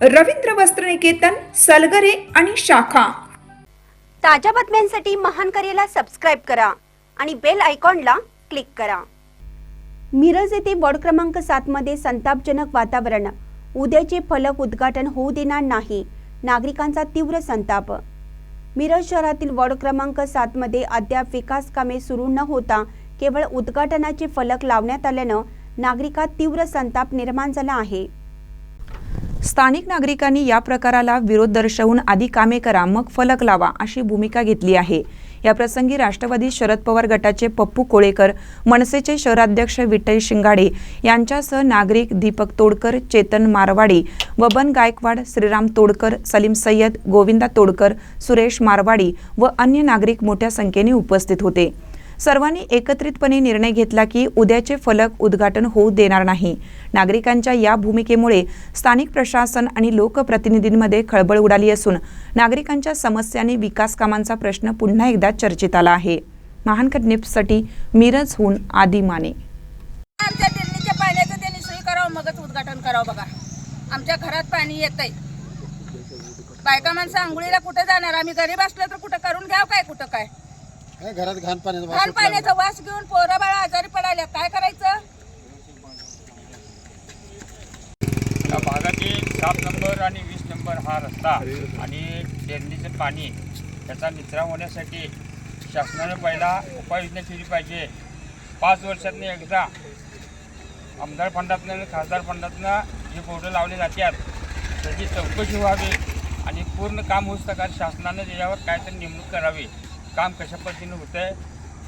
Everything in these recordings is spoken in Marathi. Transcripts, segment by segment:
रवींद्र वस्त्रनिकेतन सलगरे आणि शाखा. ताज्या बातम्यांसाठी महान करेला सबस्क्राईब करा आणि बेल आयकॉनला क्लिक करा. मिरज येथे वॉर्ड क्रमांक सात मध्ये संतापजनक वातावरण. उद्याचे फलक उद्घाटन होऊ देणार नाही. नागरिकांचा तीव्र संताप. मिरज शहरातील वॉर्ड क्रमांक सात मध्ये अद्याप विकास कामे सुरू न होता केवळ उद्घाटनाचे फलक लावण्यात आल्यानं नागरिकात तीव्र संताप निर्माण झाला आहे. स्थानिक नागरिकांनी या प्रकाराला विरोध दर्शवून आधी कामे करा मग फलक लावा अशी भूमिका घेतली आहे. या प्रसंगी राष्ट्रवादी शरद पवार गटाचे पप्पू कोळेकर मनसेचे शहराध्यक्ष विठ्ठल शिंगाडे यांच्यासह नागरिक दीपक तोडकर चेतन मारवाडी बबन गायकवाड श्रीराम तोडकर सलीम सय्यद गोविंदा तोडकर सुरेश मारवाडी व अन्य नागरिक मोठ्या संख्येने उपस्थित होते. सर्वांनी एकत्रितपणे निर्णय घेतला की उद्याचे फलक उद्घाटन होऊ देणार नाही. नागरिकांच्या या भूमिकेमुळे स्थानिक प्रशासन आणि लोकप्रतिनिधींमध्ये खळबळ उडाली असून नागरिकांच्या समस्यांनी विकास कामांचा प्रश्न पुन्हा एकदा चर्चेत आला आहे. महानखटनेपसाठी निप्ससाठी मिरजहून आदी माने. आमच्या दिल्लीच्या पाण्याचं त्यांनी सोयी करावं मगच उद्घाटन करावं बघा. आमच्या घरात पाणी येतंय. बायका माणसं आंघोळीला कुठं जाणार? आम्ही गरीब असलो तर कुठं करून घ्याव काय? कुठं काय? काय घरात घाण पाण्याचा वास घाण. पाण्याचा वास घेऊन पोरं बाळा आजारी पडायला काय करायचं? या भागातील सात नंबर आणि वीस नंबर हा रस्ता आणि टेरणीचं पाणी त्याचा निचरा होण्यासाठी शासनानं पहिला उपाययोजना केली पाहिजे. पाच वर्षातनं एकदा आमदार फंडातनं आणि खासदार फंडातनं जे बोर्ड लावले जातात त्याची चौकशी व्हावी आणि पूर्ण काम होऊच कारण शासनानं त्याच्यावर काहीतरी नेमणूक करावी. काम कशा पद्धतीनं होतं आहे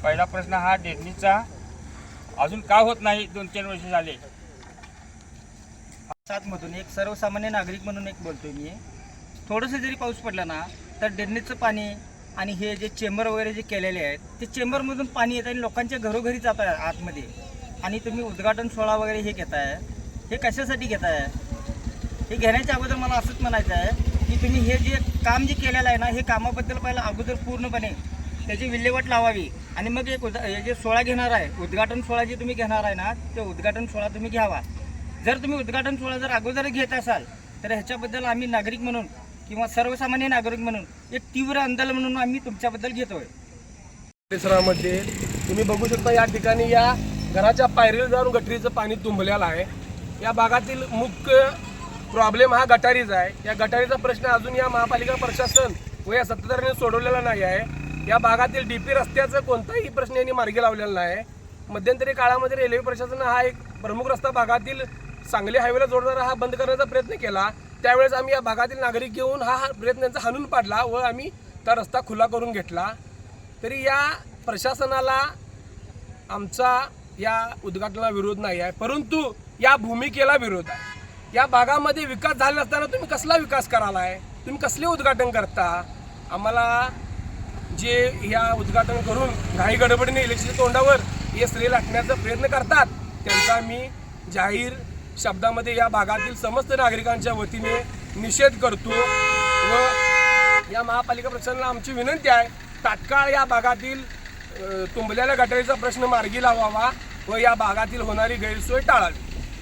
पहिला प्रश्न हा डेरणीचा अजून का होत नाही? दोन तीन वर्ष झाले. सातमधून एक सर्वसामान्य नागरिक म्हणून एक बोलतो मी. थोडंसं जरी पाऊस पडला ना तर डेरणीचं पाणी आणि हे जे चेंबर वगैरे जे केलेले आहेत ते चेंबरमधून पाणी येत आणि लोकांच्या घरोघरी जात आहे आतमध्ये. आणि तुम्ही उद्घाटन सोहळा वगैरे हे घेताय हे कशासाठी घेताय? हे घेण्याच्या अगोदर मला असंच म्हणायचं आहे की तुम्ही हे जे काम जे केलेलं आहे ना हे कामाबद्दल पहिलं अगोदर पूर्णपणे त्याची विल्हेवाट लावावी. आणि मग एक उदा जे सोहळा घेणार आहे उद्घाटन सोहळा जे तुम्ही घेणार आहे ना ते उद्घाटन सोहळा तुम्ही घ्यावा. जर तुम्ही उद्घाटन सोहळा जर अगोदर घेत असाल तर ह्याच्याबद्दल आम्ही नागरिक म्हणून किंवा सर्वसामान्य नागरिक म्हणून एक तीव्र आंदोलन म्हणून आम्ही तुमच्याबद्दल घेतोय. परिसरामध्ये तुम्ही बघू शकता या ठिकाणी या घराच्या पायरीला जाऊन गटरीचं पाणी तुंबलेलं आहे. या भागातील मुख्य प्रॉब्लेम हा गटारीचा आहे. या गटारीचा प्रश्न अजून या महापालिका प्रशासन व या सत्ताधाऱ्यांनी सोडवलेला नाही आहे. या भागातील डी पी रस्त्याचं कोणताही प्रश्न यांनी मार्गी लावलेला नाही. मध्यंतरी काळामध्ये रेल्वे प्रशासनानं हा एक प्रमुख रस्ता भागातील सांगली हायवेला जोडणारा हा बंद करण्याचा प्रयत्न केला. त्यावेळेस आम्ही या भागातील नागरिक घेऊन हा हा प्रयत्न त्यांचा हाणून पाडला व आम्ही त्या रस्ता खुला करून घेतला. तरी या प्रशासनाला आमचा या उद्घाटनाला विरोध नाही आहे. परंतु या भूमिकेला विरोध आहे. या भागामध्ये विकास झाला असताना तुम्ही कसला विकास कराला आहे तुम्ही कसले उद्घाटन करता? आम्हाला जे या उद्घाटन करून घाई गडबडीने इलेक्शन तोंडावर हे श्रेय लाटण्याचा प्रयत्न करतात त्यांचा मी जाहीर शब्दामध्ये या भागातील समस्त नागरिकांच्या वतीने निषेध करतो व या महापालिका प्रशासनाला आमची विनंती आहे तात्काळ या भागातील तुंबलेल्या गटारीचा प्रश्न मार्गी लावावा व या भागातील होणारी गैरसोय टाळावी.